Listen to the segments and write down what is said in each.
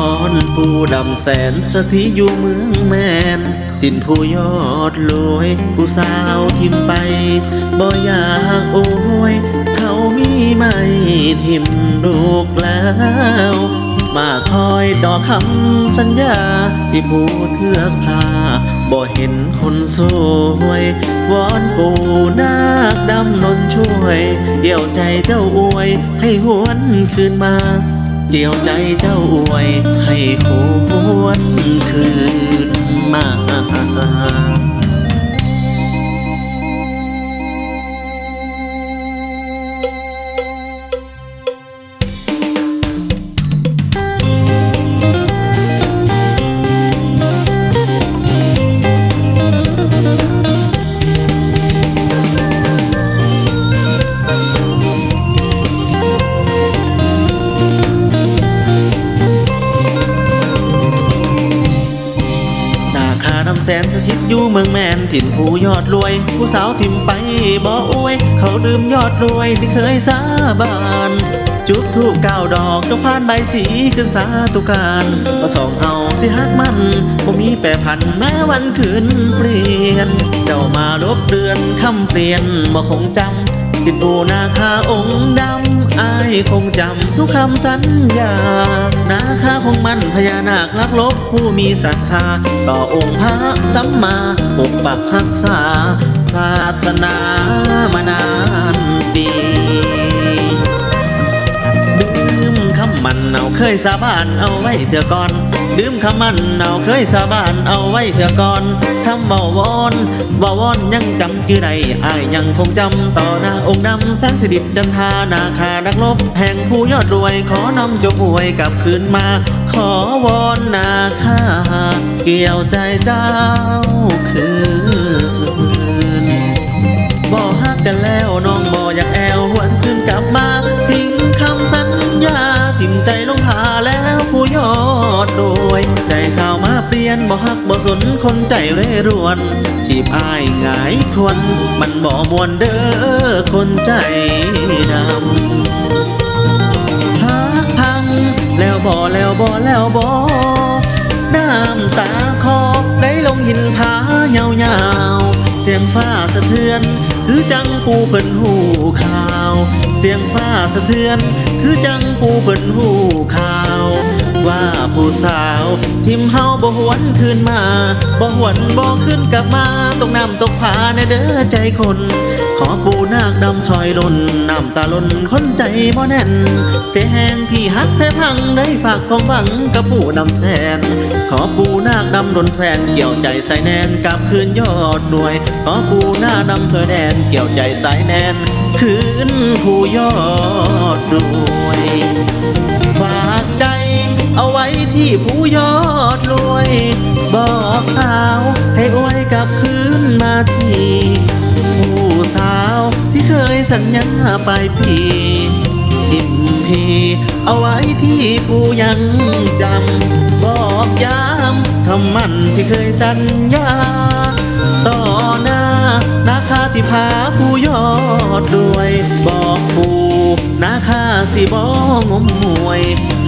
อนผู้ดำแสนสถิตอยู่เมืองแมนตินผู้ยอดรวยผู้สาวทิมไปบ่อยากโอ้ย เขามีไม่ทิมลูกแล้ว มาคอยดอกคำสัญญา ที่ผู้เทือกพาบ่เห็นคนสวยวอนปู่นาคดำนนช่วย เดี่ยวใจเจ้าอวย ให้หวนคืนมา เดี่ยวใจเจ้าอวย ให้หวนคืนมา แสนสถิตอยู่เมืองแมนถิ่นผู้ยอดรวย ผู้สาวทิมไปบ่อวย เขาดื่มยอดรวยที่เคยสาบานจุดทูบเก้าดอกจงพานใบสีขึ้นสาตุการประสองเฮาสิฮักมันบ่มีแปรพันแม้วันคืนเปลี่ยน เจ้ามาลบเดือนคำเปลี่ยนบ่คงจำติดปูนาคาองค์ดำ คงจำทุกคำสัญญา นาคาของมันพญานาคลักลบผู้มีศรัทธา ต่อองค์พระสัมมาปกปักรักษา ศาสนามานานดีดื่มคำมันเอาเคยสาบานเอาไว้เถื่อก่อน ดื่มคำมันเอาเคยสาบานเอาไว้เถื่อก่อนทำเบาวอนเบาวอนยังจำชื่อใดอายยังคงจำต่อหน้าองค์ดำแสนสิริจันทานาคานักลบ แห่งผู้ยอดรวย ขอนำจงหวยกลับคืนมา ขอวอนนาคาเกี่ยวใจเจ้าคืนบ่ฮักกันแล้วน้องบ่อยากแอวหวนคืนกลับมา ยนบ่ฮักบ่สนคนใจเร่รวนทีบอายหงายทวน มันบ่มวนเด้อคนใจดำพักพัง แล้วบ่แล้วบ่แล้วบ่น้ำตาคอได้ลงหินผาเยาวๆเสียงฟ้าสะเทือนคือจังปูเปิ่นหูข่าว เสียงฟ้าสะเทือนคือจังปูเปิ่นหูข่าว ผู้สาว ทิมเฮาบ่หวนคืนมาบ่หวนบ่ขึ้นกลับมาตกน้ำตกผาในเด้อใจคน ขอปูนาคดำชอยลนน้ำตาลนคนใจบ่แน่น เสียแหงที่ฮักแพ้พังได้ฝากความหวังกับปูดำแสน ขอปูนาคดำหล่นแฟนเกี่ยวใจสายแนนกลับคืนยอดหน่วย ขอปูหน้าดำเธอแดนเกี่ยวใจสายแนนคืนผู้ยอดรวย เอาไว้ที่ผู้ยอดรวย บอกสาวให้อวยกลับคืนมาทีผู้สาวที่เคยสัญญาปลายปีทิมพีเอาไว้ที่ผู้ยังจำ บอกย้ำคำมั่นที่เคยสัญญา ต่อหน้านาคาที่พาผู้ยอดรวย บอกปู่นาคาสิบองมมวย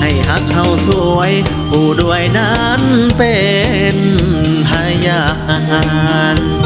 ให้ฮักเขาสวย ผู้ด้วยนั้นเป็นพยาน